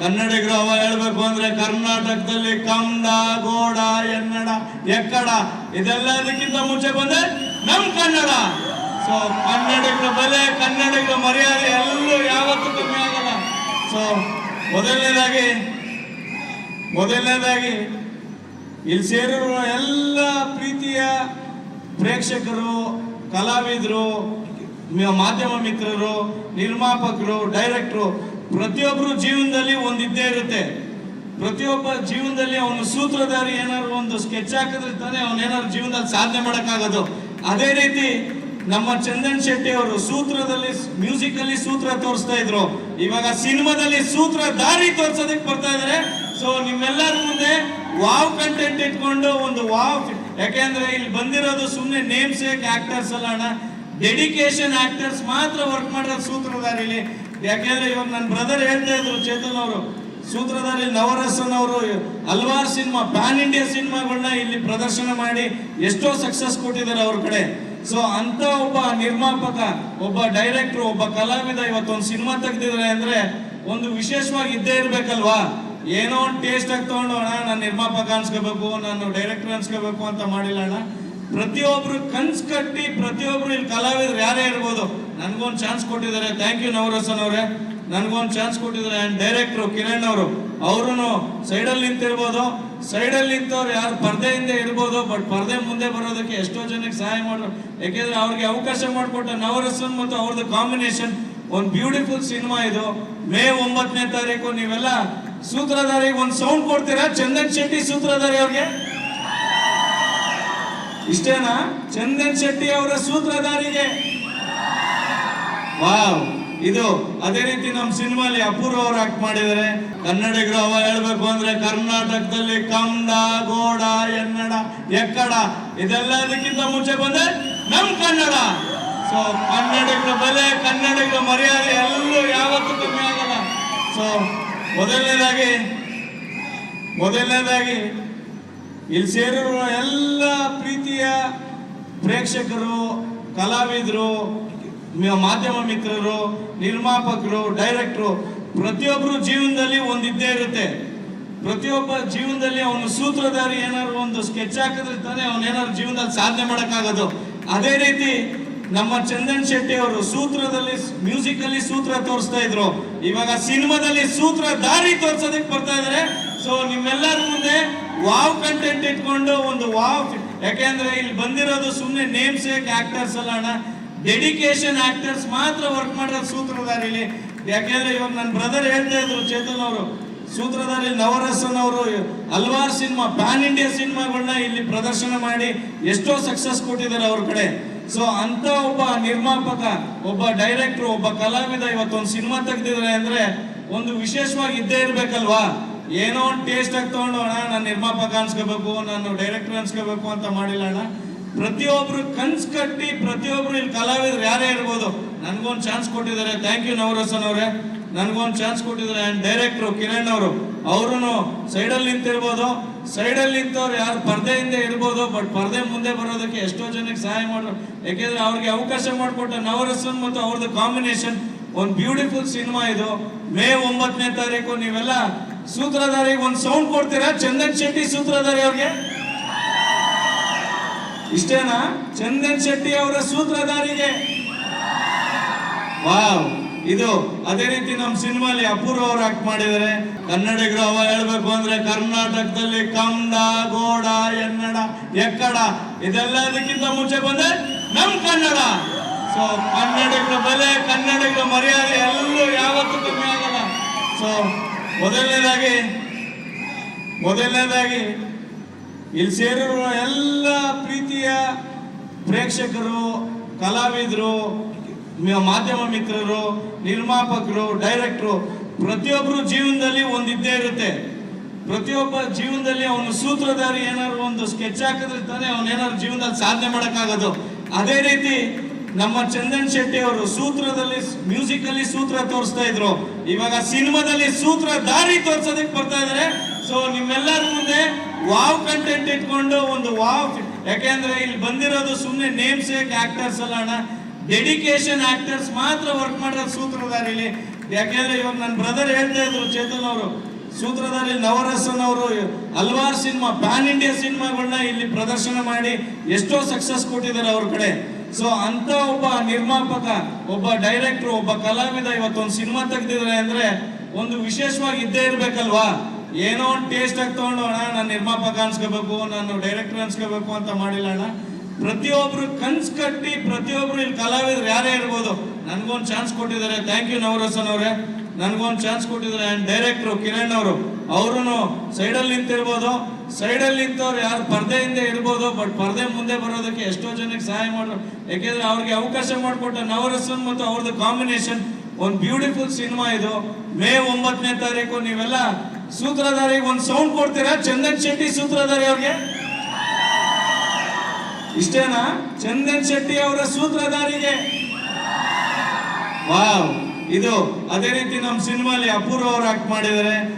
ಕನ್ನಡಿಗರು ಅವ ಹೇಳ್ಬೇಕು ಅಂದ್ರೆ ಕರ್ನಾಟಕದಲ್ಲಿ ಕಂಡ ಗೋಡ, ಎನ್ನಡ, ಎಕ್ಕಡ ಇದೆಲ್ಲದಕ್ಕಿಂತ ಮುಂಚೆ ಬಂದ್ರೆ ನಮ್ ಕನ್ನಡ. ಸೊ ಕನ್ನಡಿಗರ ಬೆಲೆ, ಕನ್ನಡಿಗರ ಮರ್ಯಾದೆ ಎಲ್ಲರೂ ಯಾವತ್ತೂ ಕಮ್ಮಿ ಆಗಲ್ಲ. ಸೊ ಮೊದಲನೇದಾಗಿ ಮೊದಲನೇದಾಗಿ ಇಲ್ಲಿ ಸೇರಿರುವ ಎಲ್ಲ ಪ್ರೀತಿಯ ಪ್ರೇಕ್ಷಕರು, ಕಲಾವಿದರು ಮಾಧ್ಯಮ ಮಿತ್ರರು, ನಿರ್ಮಾಪಕರು, ಡೈರೆಕ್ಟ್ರು ಪ್ರತಿಯೊಬ್ಬರು ಜೀವನದಲ್ಲಿ ಒಂದಿದ್ದೇ ಇರುತ್ತೆ. ಪ್ರತಿಯೊಬ್ಬ ಜೀವನದಲ್ಲಿ ಅವನು ಸೂತ್ರಧಾರಿ ಏನಾದ್ರು ಒಂದು ಸ್ಕೆಚ್ ಹಾಕಿದ್ರೆ ತಾನೇ ಅವನ ಏನಾದ್ರು ಜೀವನದಲ್ಲಿ ಸಾಧನೆ ಮಾಡೋಕ್ಕಾಗೋದು. ಅದೇ ರೀತಿ ನಮ್ಮ ಚಂದನ್ ಶೆಟ್ಟಿ ಅವರು ಸೂತ್ರದಲ್ಲಿ ಮ್ಯೂಸಿಕ್ ಅಲ್ಲಿ ಸೂತ್ರ ತೋರಿಸ್ತಾ ಇದ್ರು. ಇವಾಗ ಸಿನಿಮಾದಲ್ಲಿ ಸೂತ್ರ ದಾರಿ ತೋರ್ಸೋದಕ್ಕೆ ಬರ್ತಾ ಇದಾರೆ. ಸೊ ನಿಮ್ಮೆಲ್ಲರ ಮುಂದೆ ವಾವ್ ಕಂಟೆಂಟ್ ಇಟ್ಕೊಂಡು ಒಂದು ವಾವ್ ಯಾಕೆಂದ್ರೆ ಇಲ್ಲಿ ಬಂದಿರೋದು ಸುಮ್ಮನೆ ನೇಮ್ಸ್ ಸೇಕ್ ಆಕ್ಟರ್ಸ್ ಅಲ್ಲ ಅಣ್ಣ. ಡೆಡಿಕೇಶನ್ ಆಕ್ಟರ್ಸ್ ಮಾತ್ರ ವರ್ಕ್ ಮಾಡಿರೋ ಸೂತ್ರಧಾರಿಲಿ. ಯಾಕೆಂದ್ರೆ ಇವಾಗ ನನ್ನ ಬ್ರದರ್ ಹೇಳ್ತಾ ಇದ್ರು ಚೇತನ್ ಅವರು, ಸೂತ್ರಧಾರಿ ನವರಸನ್ ಅವರು, ಹಲವಾರು ಸಿನಿಮಾ ಪ್ಯಾನ್ ಇಂಡಿಯಾ ಸಿನಿಮಾಗಳನ್ನ ಇಲ್ಲಿ ಪ್ರದರ್ಶನ ಮಾಡಿ ಎಷ್ಟೋ ಸಕ್ಸಸ್ ಕೊಟ್ಟಿದ್ದಾರೆ ಅವ್ರ ಕಡೆ. ಸೊ ಅಂತ ಒಬ್ಬ ನಿರ್ಮಾಪಕ, ಒಬ್ಬ ಡೈರೆಕ್ಟರ್ ಒಬ್ಬ ಕಲಾವಿದ ಇವತ್ತೊಂದು ಸಿನಿಮಾ ತೆಗ್ದಿದ್ದಾರೆ ಅಂದ್ರೆ ಒಂದು ವಿಶೇಷವಾಗಿ ಇದ್ದೇ ಇರ್ಬೇಕಲ್ವಾ? ಏನೋ ಒಂದು ಟೇಸ್ಟ್ ಆಗಿ ತಗೊಂಡೋಣ ನಾನು ನಿರ್ಮಾಪಕ ಅನ್ಸ್ಕೋಬೇಕು, ನಾನು ಡೈರೆಕ್ಟರ್ ಅನ್ಸ್ಕೋಬೇಕು ಅಂತ ಮಾಡಿಲ್ಲ ಅಣ್ಣ. ಪ್ರತಿಯೊಬ್ರು ಕನ್ಸ್ ಕಟ್ಟಿ, ಪ್ರತಿಯೊಬ್ರು ಇಲ್ಲಿ ಕಲಾವಿದ್ರು ಯಾರೇ ಇರ್ಬೋದು ನನ್ಗೊಂದು ಚಾನ್ಸ್ ಕೊಟ್ಟಿದ್ದಾರೆ. ಥ್ಯಾಂಕ್ ಯು ನವರಸನ್ ಅವರೇ. ನನಗೊಂದು ಚಾನ್ಸ್ ಕೊಟ್ಟಿದ್ದಾರೆ. ಆ್ಯಂಡ್ ಡೈರೆಕ್ಟ್ರು ಕಿರಣ್ ಅವರು. ಅವರು ಸೈಡಲ್ಲಿ ನಿಂತಿರ್ಬೋದು. ಸೈಡಲ್ಲಿ ನಿಂತವ್ರು ಯಾರು ಪರ್ದೆಯಿಂದ ಇರ್ಬೋದು ಬಟ್ ಪರ್ದೆ ಮುಂದೆ ಬರೋದಕ್ಕೆ ಎಷ್ಟೋ ಜನಕ್ಕೆ ಸಹಾಯ ಮಾಡೋರು. ಯಾಕೆಂದರೆ ಅವ್ರಿಗೆ ಅವಕಾಶ ಮಾಡಿಕೊಟ್ಟ ನವರಸನ್ ಮತ್ತು ಅವ್ರದ್ದು ಕಾಂಬಿನೇಷನ್ ಒಂದು ಬ್ಯೂಟಿಫುಲ್ ಸಿನಿಮಾ ಇದು. ಮೇ ಒಂಬತ್ತನೇ ತಾರೀಕು ನೀವೆಲ್ಲ ಸೂತ್ರಧಾರಿಗೆ ಒಂದು ಸೌಂಡ್ ಕೊಡ್ತೀರಾ? ಚಂದನ್ ಶೆಟ್ಟಿ ಸೂತ್ರಧಾರಿ ಅವ್ರಿಗೆ? ಇಷ್ಟೇನಾ? ಚಂದನ್ ಶೆಟ್ಟಿ ಅವರ ಸೂತ್ರಧಾರಿಗೆ. ವಾವ್. ಇದು ಅದೇ ರೀತಿ ನಮ್ಮ ಸಿನಿಮಾಲಿ ಅಪೂರ್ವ ಅವ್ರು ಆಕ್ಟ್ ಮಾಡಿದ್ದಾರೆ. ಕನ್ನಡಿಗರು ಅವ ಹೇಳ್ಬೇಕು ಅಂದ್ರೆ ಕರ್ನಾಟಕದಲ್ಲಿ ಕಂಡ ಗೋಡ, ಎನ್ನಡ, ಎಕ್ಕಡ, ಇದೆಲ್ಲದಕ್ಕಿಂತ ಮುಂಚೆ ಬಂದ್ರೆ ನಮ್ ಕನ್ನಡ. ಸೊ ಕನ್ನಡಿಗರ ಬೆಲೆ ಕನ್ನಡಿಗರ ಮರ್ಯಾದೆ ಎಲ್ಲೂ ಯಾವತ್ತೂ ಕಮ್ಮಿ ಆಗಲ್ಲ. ಸೊ ಮೊದಲನೇದಾಗಿ ಮೊದಲನೇದಾಗಿ ಇಲ್ಲಿ ಸೇರಿರುವ ಎಲ್ಲ ಪ್ರೀತಿಯ ಪ್ರೇಕ್ಷಕರು, ಕಲಾವಿದರು ಮಾಧ್ಯಮ ಮಿತ್ರರು, ನಿರ್ಮಾಪಕರು, ಡೈರೆಕ್ಟ್ರು ಪ್ರತಿಯೊಬ್ಬರು ಜೀವನದಲ್ಲಿ ಒಂದಿದ್ದೇ ಇರುತ್ತೆ. ಪ್ರತಿಯೊಬ್ಬ ಜೀವನದಲ್ಲಿ ಅವನು ಸೂತ್ರಧಾರಿ ಏನಾದ್ರು ಒಂದು ಸ್ಕೆಚ್ ಹಾಕಿದ್ರೆ ತಾನೇ ಅವನೇನಾದ್ರು ಜೀವನದಲ್ಲಿ ಸಾಧನೆ ಮಾಡೋಕ್ಕಾಗೋದು. ಅದೇ ರೀತಿ ನಮ್ಮ ಚಂದನ್ ಶೆಟ್ಟಿ ಅವರು ಸೂತ್ರದಲ್ಲಿ ಮ್ಯೂಸಿಕ್ ಅಲ್ಲಿ ಸೂತ್ರ ತೋರಿಸ್ತಾ ಇದ್ರು. ಇವಾಗ ಸಿನಿಮಾದಲ್ಲಿ ಸೂತ್ರ ದಾರಿ ತೋರ್ಸೋದಕ್ಕೆ ಬರ್ತಾ ಇದಾರೆ. ಸೊ ನಿಮ್ಮೆಲ್ಲರ ಮುಂದೆ ವಾವ್ ಕಂಟೆಂಟ್ ಇಟ್ಕೊಂಡು ಒಂದು ವಾವ್, ಯಾಕೆಂದ್ರೆ ಇಲ್ಲಿ ಬಂದಿರೋದು ಸುಮ್ಮನೆ ನೇಮ್ಸ್ ಆಕ್ಟರ್ಸ್ ಅಲ್ಲ ಅಣ್ಣ? ಡೆಡಿಕೇಶನ್ ಆಕ್ಟರ್ಸ್ ಮಾತ್ರ ವರ್ಕ್ ಮಾಡಿರೋ ಸೂತ್ರಧಾರಿಲಿ. ಯಾಕೆಂದ್ರೆ ಇವಾಗ ನನ್ನ ಬ್ರದರ್ ಹೇಳ್ತಾ ಇದ್ರು ಚೇತನ್ ಅವರು. ಸೂತ್ರಧಾರಿ ನವರಸನ್ ಅವರು, ಹಲವಾರು ಸಿನಿಮಾ ಪ್ಯಾನ್ ಇಂಡಿಯಾ ಸಿನಿಮಾಗಳನ್ನ ಇಲ್ಲಿ ಪ್ರದರ್ಶನ ಮಾಡಿ ಎಷ್ಟೋ ಸಕ್ಸಸ್ ಕೊಟ್ಟಿದ್ದಾರೆ ಅವ್ರ ಕಡೆ. ಸೊ ಅಂತ ಒಬ್ಬ ನಿರ್ಮಾಪಕ, ಒಬ್ಬ ಡೈರೆಕ್ಟರ್ ಒಬ್ಬ ಕಲಾವಿದ ಇವತ್ತೊಂದು ಸಿನಿಮಾ ತೆಗ್ದಿದ್ದಾರೆ ಅಂದ್ರೆ ಒಂದು ವಿಶೇಷವಾಗಿ ಇದ್ದೇ ಇರ್ಬೇಕಲ್ವಾ? ಏನೋ ಒಂದು ಟೇಸ್ಟ್ ಆಗಿ ತಗೊಂಡೋಣ ನಾನು ನಿರ್ಮಾಪಕ ಅನ್ಸ್ಕೋಬೇಕು, ನಾನು ಡೈರೆಕ್ಟರ್ ಅನ್ಸ್ಕೋಬೇಕು ಅಂತ ಮಾಡಿಲ್ಲ ಅಣ್ಣ. ಪ್ರತಿಯೊಬ್ರು ಕನ್ಸ್ ಕಟ್ಟಿ ಪ್ರತಿಯೊಬ್ರು ಇಲ್ಲಿ ಕಲಾವಿದ್ರು ಯಾರೇ ಇರ್ಬೋದು, ನನ್ಗೊಂದು ಚಾನ್ಸ್ ಕೊಟ್ಟಿದ್ದಾರೆ. ಥ್ಯಾಂಕ್ ಯು ನವರಸನ್ ಅವರೇ. ನನ್ಗೊಂದು ಚಾನ್ಸ್ ಕೊಟ್ಟಿದ್ದಾರೆ. ಆ್ಯಂಡ್ ಡೈರೆಕ್ಟ್ರು ಕಿರಣ್ ಅವರು. ಅವರು ಸೈಡಲ್ಲಿ ನಿಂತಿರ್ಬೋದು. ಸೈಡಲ್ಲಿ ನಿಂತವ್ರು ಯಾರು ಪರ್ದೆಯಿಂದ ಇರ್ಬೋದು ಬಟ್ ಪರ್ದೆ ಮುಂದೆ ಬರೋದಕ್ಕೆ ಎಷ್ಟೋ ಜನಕ್ಕೆ ಸಹಾಯ ಮಾಡ್ರು. ಯಾಕೆಂದ್ರೆ ಅವ್ರಿಗೆ ಅವಕಾಶ ಮಾಡಿಕೊಟ್ಟ ನವರಸನ್ ಮತ್ತು ಅವ್ರದ್ದು ಕಾಂಬಿನೇಷನ್ ಒಂದು ಬ್ಯೂಟಿಫುಲ್ ಸಿನಿಮಾ ಇದು. ಮೇ ಒಂಬತ್ತನೇ ತಾರೀಕು ನೀವೆಲ್ಲ ಸೂತ್ರಧಾರಿಗೆ ಒಂದು ಸೌಂಡ್ ಕೊಡ್ತೀರಾ? ಚಂದನ್ ಶೆಟ್ಟಿ ಸೂತ್ರಧಾರಿ ಅವ್ರಿಗೆ? ಇಷ್ಟೇನಾ? ಚಂದನ್ ಶೆಟ್ಟಿ ಅವರ ಸೂತ್ರಧಾರಿಗೆ. ವಾವ್. ಇದು ಅದೇ ರೀತಿ ನಮ್ಮ ಸಿನಿಮಾಲಿ ಅಪೂರ್ವ ಅವ್ರು ಆಕ್ಟ್ ಮಾಡಿದ್ದಾರೆ. ಕನ್ನಡಿಗರು ಅವ ಹೇಳ್ಬೇಕು ಅಂದ್ರೆ ಕರ್ನಾಟಕದಲ್ಲಿ ಕಂಡ ಗೋಡ, ಎನ್ನಡ, ಎಕ್ಕಡ, ಇದೆಲ್ಲದಕ್ಕಿಂತ ಮುಂಚೆ ಬಂದ್ರೆ ನಮ್ ಕನ್ನಡ. ಸೊ ಕನ್ನಡಿಗರ ಬೆಲೆ ಕನ್ನಡಿಗರ ಮರ್ಯಾದೆ ಎಲ್ಲೂ ಯಾವತ್ತೂ ಕಮ್ಮಿ ಆಗಲ್ಲ. ಸೊ ಮೊದಲನೇದಾಗಿ ಮೊದಲನೇದಾಗಿ ಇಲ್ಲಿ ಸೇರಿರುವ ಎಲ್ಲ ಪ್ರೀತಿಯ ಪ್ರೇಕ್ಷಕರು, ಕಲಾವಿದರು ಮಾಧ್ಯಮ ಮಿತ್ರರು, ನಿರ್ಮಾಪಕರು, ಡೈರೆಕ್ಟ್ರು ಪ್ರತಿಯೊಬ್ಬರು ಜೀವನದಲ್ಲಿ ಒಂದಿದ್ದೇ ಇರುತ್ತೆ. ಪ್ರತಿಯೊಬ್ಬ ಜೀವನದಲ್ಲಿ ಅವನು ಸೂತ್ರಧಾರಿ ಏನಾದ್ರು ಒಂದು ಸ್ಕೆಚ್ ಹಾಕಿದ್ರೆ ತಾನೇ ಅವನ ಏನಾದ್ರು ಜೀವನದಲ್ಲಿ ಸಾಧನೆ ಮಾಡೋಕ್ಕಾಗೋದು. ಅದೇ ರೀತಿ ನಮ್ಮ ಚಂದನ್ ಶೆಟ್ಟಿ ಅವರು ಸೂತ್ರದಲ್ಲಿ ಮ್ಯೂಸಿಕ್ ಅಲ್ಲಿ ಸೂತ್ರ ತೋರಿಸ್ತಾ ಇದ್ರು. ಇವಾಗ ಸಿನಿಮಾದಲ್ಲಿ ಸೂತ್ರ ದಾರಿ ತೋರ್ಸೋದಕ್ಕೆ ಬರ್ತಾ ಇದಾರೆ. ಸೊ ನಿಮ್ಮೆಲ್ಲರ ಮುಂದೆ ವಾವ್ ಕಂಟೆಂಟ್ ಇಟ್ಕೊಂಡು ಒಂದು ವಾವ್, ಯಾಕೆಂದ್ರೆ ಇಲ್ಲಿ ಬಂದಿರೋದು ಸುಮ್ಮನೆ ನೇಮ್ ಸೇಕ್ ಆಕ್ಟರ್ಸ್ ಅಲ್ಲ ಅಣ್ಣ. ಡೆಡಿಕೇಶನ್ ಆಕ್ಟರ್ಸ್ ಮಾತ್ರ ವರ್ಕ್ ಮಾಡಿರೋ ಸೂತ್ರಧಾರಿಲಿ. ಯಾಕೆಂದ್ರೆ ಇವಾಗ ನನ್ನ ಬ್ರದರ್ ಹೇಳ್ತಾ ಇದ್ರು ಚೇತನ್ ಅವರು. ಸೂತ್ರಧಾರಿ ನವರಸನ್ ಅವರು, ಹಲವಾರು ಸಿನಿಮಾ ಪ್ಯಾನ್ ಇಂಡಿಯಾ ಸಿನಿಮಾಗಳನ್ನ ಇಲ್ಲಿ ಪ್ರದರ್ಶನ ಮಾಡಿ ಎಷ್ಟೋ ಸಕ್ಸಸ್ ಕೊಟ್ಟಿದ್ದಾರೆ ಅವ್ರ ಕಡೆ. ಸೊ ಅಂತ ಒಬ್ಬ ನಿರ್ಮಾಪಕ, ಒಬ್ಬ ಡೈರೆಕ್ಟರ್ ಒಬ್ಬ ಕಲಾವಿದ ಇವತ್ತೊಂದು ಸಿನಿಮಾ ತೆಗ್ದಿದ್ದಾರೆ ಅಂದ್ರೆ ಒಂದು ವಿಶೇಷವಾಗಿ ಇದ್ದೇ ಇರ್ಬೇಕಲ್ವಾ? ಏನೋ ಒಂದು ಟೇಸ್ಟ್ ಆಗಿ ತಗೊಂಡು ಅಣ್ಣ, ನಾನು ನಿರ್ಮಾಪಕ ಅನ್ಸ್ಕೋಬೇಕು, ನಾನು ಡೈರೆಕ್ಟರ್ ಅನ್ಸ್ಕೋಬೇಕು ಅಂತ ಮಾಡಿಲ್ಲ ಅಣ್ಣ. ಪ್ರತಿಯೊಬ್ರು ಕನ್ಸ್ ಕಟ್ಟಿ ಪ್ರತಿಯೊಬ್ರು ಇಲ್ಲಿ ಕಲಾವಿದ್ರು ಯಾರೇ ಇರ್ಬೋದು, ನನ್ಗೊಂದು ಚಾನ್ಸ್ ಕೊಟ್ಟಿದ್ದಾರೆ. ಥ್ಯಾಂಕ್ ಯು ನವರಸನ್ ಅವರೇ ನನ್ಗೊಂದು ಚಾನ್ಸ್ ಕೊಟ್ಟಿದ್ದಾರೆ. ಆ್ಯಂಡ್ ಡೈರೆಕ್ಟ್ರು ಕಿರಣ್ ಅವರು ಅವರು ಸೈಡಲ್ಲಿ ನಿಂತಿರ್ಬೋದು. ಸೈಡಲ್ಲಿ ನಿಂತವ್ರು ಯಾರು ಪರ್ದೆಯಿಂದ ಇರ್ಬೋದು ಬಟ್ ಪರ್ದೆ ಮುಂದೆ ಬರೋದಕ್ಕೆ ಎಷ್ಟೋ ಜನಕ್ಕೆ ಸಹಾಯ ಮಾಡ್ರು. ಯಾಕೆಂದ್ರೆ ಅವ್ರಿಗೆ ಅವಕಾಶ ಮಾಡಿಕೊಟ್ಟ ನವರಸನ್ ಮತ್ತು ಅವ್ರದ್ದು ಕಾಂಬಿನೇಷನ್ ಒಂದು ಬ್ಯೂಟಿಫುಲ್ ಸಿನಿಮಾ ಇದು. ಮೇ ಒಂಬತ್ತನೇ ತಾರೀಕು ನೀವೆಲ್ಲ ಸೂತ್ರಧಾರಿಗೆ ಒಂದು ಸೌಂಡ್ ಕೊಡ್ತೀರಾ? ಚಂದನ್ ಶೆಟ್ಟಿ ಸೂತ್ರಧಾರಿ ಅವ್ರಿಗೆ? ಇಷ್ಟೇನಾ? ಚಂದನ್ ಶೆಟ್ಟಿ ಅವರ ಸೂತ್ರಧಾರಿಗೆ? ವಾವ್. ಇದು ಅದೇ ರೀತಿ ನಮ್ಮ ಸಿನಿಮಾಲಿ ಅಪೂರ್ವ ಅವ್ರು ಆಕ್ಟ್ ಮಾಡಿದ್ದಾರೆ.